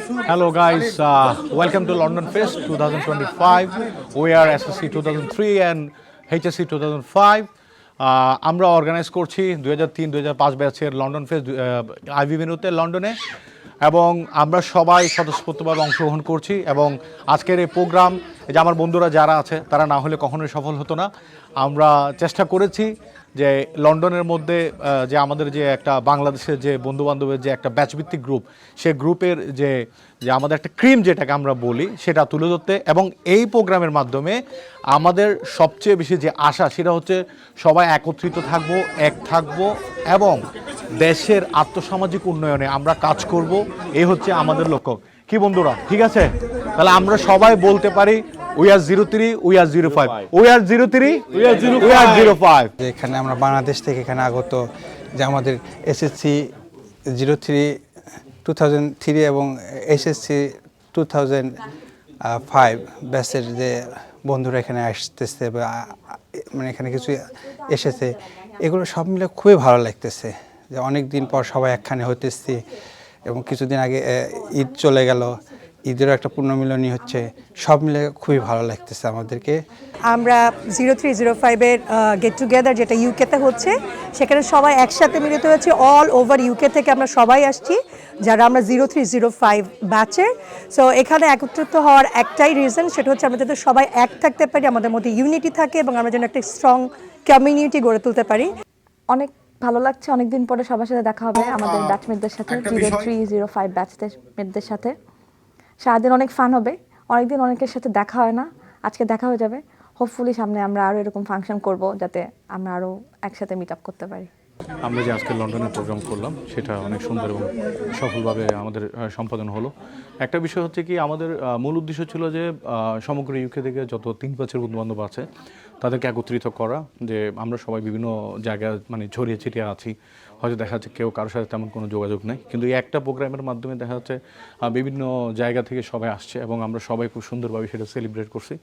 Hello, guys. Uh, welcome to London Fest 2025. We are SSC 2003 and HSC 2005. Uh, আমরা organise করছি দুই হাজার তিন দুই হাজার পাঁচ ব্যাচের লন্ডন ফেস্ট আইভি ভেনুতে লন্ডনে এবং আমরা সবাই স্বতঃস্ফূর্তভাবে অংশগ্রহণ করছি এবং আজকের এই প্রোগ্রাম যে আমার বন্ধুরা যারা আছে তারা না হলে কখনোই সফল হতো না আমরা চেষ্টা করেছি যে লন্ডনের মধ্যে যে আমাদের যে একটা বাংলাদেশের যে বন্ধু বান্ধবের যে একটা ব্যাচভিত্তিক গ্রুপ সে গ্রুপের যে যে আমাদের একটা ক্রিম যেটাকে আমরা বলি, সেটা তুলে ধরতে এবং এই প্রোগ্রামের মাধ্যমে আমাদের সবচেয়ে বেশি যে আশা, সেটা হচ্ছে সবাই একত্রিত থাকব, এক থাকব এবং দেশের আর্থসামাজিক উন্নয়নে আমরা কাজ করব এই হচ্ছে আমাদের লক্ষ্য। কি বন্ধুরা, ঠিক আছে? তাহলে আমরা সবাই বলতে পারি we are zero three we are zero five we are zero three we are zero five এখানে আমরা বাংলাদেশ থেকে এখানে আগত যে আমাদের SSC zero three two thousand three এবং এসএসসি টু থাউজেন্ড ফাইভ ব্যাচের যে বন্ধুরা এখানে আসতেছে বা মানে এখানে কিছু এসেছে এগুলো সব মিলে খুবই ভালো লাগতেছে যে অনেক দিন পর সবাই একখানে হতেছি এবং কিছুদিন আগে ঈদ চলে গেল। ঈদেরও একটা পূর্ণমিলনী হচ্ছে সব মিলে খুবই ভালো লাগতেছে আমাদেরকে। আমরা জিরো থ্রি জিরো ফাইভের গেট টুগেদার যেটা ইউকেতে হচ্ছে সেখানে সবাই একসাথে মিলিত হয়েছে অল ওভার ইউকে থেকে আমরা সবাই আসছি যারা আমরা জিরো থ্রি জিরো ফাইভ ব্যাচের সো এখানে একত্রিত হওয়ার একটাই রিজন সেটা হচ্ছে আমরা যাতে সবাই এক থাকতে পারি আমাদের মধ্যে ইউনিটি থাকে এবং আমরা যেন একটা স্ট্রং কমিউনিটি গড়ে তুলতে পারি। অনেক ভালো লাগছে অনেকদিন পরে সবার সাথে দেখা হবে আমাদের ব্যাচমেটদের সাথে জিরো থ্রি জিরো ফাইভ ব্যাচমেটদের সাথে। সারাদিন অনেক ফান হবে, অনেকদিন অনেকের সাথে দেখা হয় না, আজকে দেখা হয়ে যাবে। হোপফুলি সামনে আমরা আরও এরকম ফাংশন করব, যাতে আমরা আরও একসাথে মিট আপ করতে পারি। আমরা যে আজকে লন্ডনে প্রোগ্রাম করলাম, সেটা অনেক সুন্দর এবং সফলভাবে আমাদের সম্পাদন হলো। একটা বিষয় হচ্ছে কি, আমাদের মূল উদ্দেশ্য ছিল যে সমগ্র ইউকে থেকে যত তিন পাঁচের বন্ধুবান্ধব আছে তাদেরকে একত্রিত করা যে আমরা সবাই বিভিন্ন জায়গায় মানে ছড়িয়ে ছিটিয়ে আছি। হয়তো দেখা যাচ্ছে কেউ কারোর সাথে তেমন কোনো যোগাযোগ নেই। কিন্তু এই একটা প্রোগ্রামের মাধ্যমে দেখা যাচ্ছে বিভিন্ন জায়গা থেকে সবাই আসছে এবং আমরা সবাই খুব সুন্দরভাবে সেটা সেলিব্রেট করছি।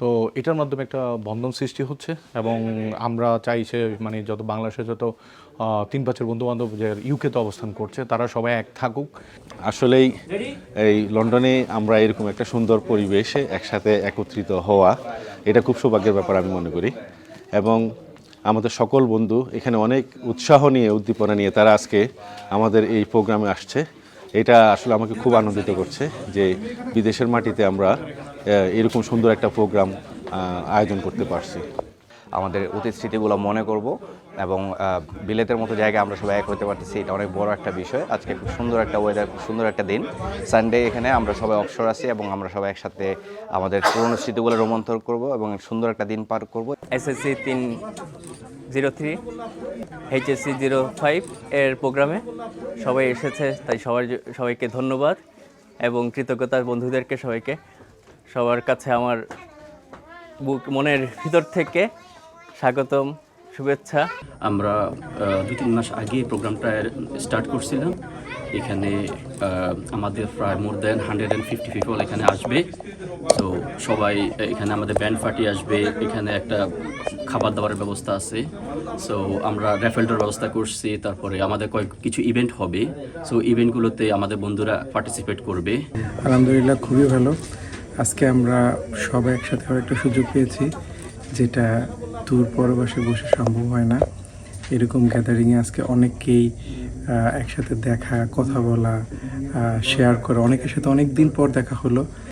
তো এটার মাধ্যমে একটা বন্ধন সৃষ্টি হচ্ছে এবং আমরা চাই সে মানে যত বাংলাদেশে যত তিন পাঁচের বন্ধু বান্ধব যে ইউকেতে অবস্থান করছে তারা সবাই এক থাকুক। আসলেই এই লন্ডনে আমরা এরকম একটা সুন্দর পরিবেশে একসাথে একত্রিত হওয়া এটা খুব সৌভাগ্যের ব্যাপার আমি মনে করি। এবং আমাদের সকল বন্ধু এখানে অনেক উৎসাহ নিয়ে, উদ্দীপনা নিয়ে তারা আজকে আমাদের এই প্রোগ্রামে আসছে। এটা আসলে আমাকে খুব আনন্দিত করছে যে বিদেশের মাটিতে আমরা এরকম সুন্দর একটা প্রোগ্রাম আয়োজন করতে পারছি। আমাদের অতীত স্মৃতিগুলো মনে করব এবং বিলেতের মতো জায়গায় আমরা সবাই এক হতে পারতেছি। এটা অনেক বড় একটা বিষয়। আজকে খুব সুন্দর একটা ওয়েদার খুব সুন্দর একটা দিন। সানডে এখানে আমরা সবাই অবসর আছি এবং আমরা সবাই একসাথে আমাদের পুরনো স্মৃতিগুলো রোমন্থন করব এবং সুন্দর একটা দিন পার করব। এসএসসি তিন zero three HSC zero five এর প্রোগ্রামে সবাই এসেছে, তাই সবার সবাইকে ধন্যবাদ এবং কৃতজ্ঞতার বন্ধুদেরকে সবাইকে। সবার কাছে আমার বুক, মনের ভিতর থেকে স্বাগতম শুভেচ্ছা। আমরা দু তিন মাস আগে প্রোগ্রামটা স্টার্ট করছিলাম। এখানে আমাদের প্রায় more than hundred and fifty people এখানে আসবে। তো সবাই এখানে আমাদের ব্যান্ড পার্টি আসবে। এখানে একটা খাবার দাবারের ব্যবস্থা আছে। সো আমরা র্যাফেলটার ব্যবস্থা করছি। তারপরে আমাদের কয়েক কিছু ইভেন্ট হবে। সো ইভেন্টগুলোতে আমাদের বন্ধুরা পার্টিসিপেট করবে। আলহামদুলিল্লাহ খুবই ভালো। আজকে আমরা সবাই একসাথে হওয়ার একটা সুযোগ পেয়েছি যেটা দূর পরবাসে বসে সম্ভব হয় না। এরকম গ্যাদারিংয়ে আজকে অনেককেই একসাথে দেখা, কথা বলা শেয়ার করা, অনেকের সাথে অনেক দিন পর দেখা হলো।